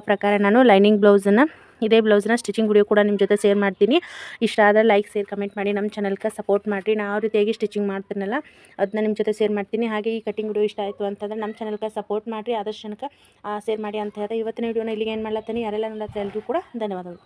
ಪ್ರಕಾರ ನಾನು ಲೈನಿಂಗ್ ಬ್ಲೌಸನ್ನು ಇದೇ ಬ್ಲೌಸ್ನ ಸ್ಟಿಚಿಂಗ್ ವಿಡಿಯೋ ಕೂಡ ನಿಮ್ಮ ಜೊತೆ ಶೇರ್ ಮಾಡ್ತೀನಿ. ಇಷ್ಟ ಆದರೆ ಲೈಕ್ ಶೇರ್ ಕಮೆಂಟ್ ಮಾಡಿ ನಮ್ಮ ಚಾನಲ್ಗೆ ಸಪೋರ್ಟ್ ಮಾಡಿ ನಾವು ರೀತಿಯಾಗಿ ಸ್ಟಿಚಿಂಗ್ ಮಾಡ್ತೀನಲ್ಲ ಅದನ್ನ ನಿಮ್ಮ ಜೊತೆ ಶೇರ್ ಮಾಡ್ತೀನಿ. ಹಾಗೆ ಈ ಕಟಿಂಗ್ ವಿಡಿಯೋ ಇಷ್ಟ ಆಯಿತು ಅಂತಂದ್ರೆ ನಮ್ಮ ಚಾನಲ್ಗೆ ಸಪೋರ್ಟ್ ಮಾಡಿರಿ. ಆದಷ್ಟು ಜನಕ್ಕೆ ಶೇರ್ ಮಾಡಿ ಅಂತ ಹೇಳಿದ್ರೆ ಇವತ್ತಿನ ವಿಡಿಯೋನ ಇಲ್ಲಿಗೆ ಏನು ಮಾಡ್ಲತ್ತೀನಿ. ಯಾರೆಲ್ಲ ನೋಡತ್ತೆ ಎಲ್ಲರೂ ಕೂಡ ಧನ್ಯವಾದಗಳು.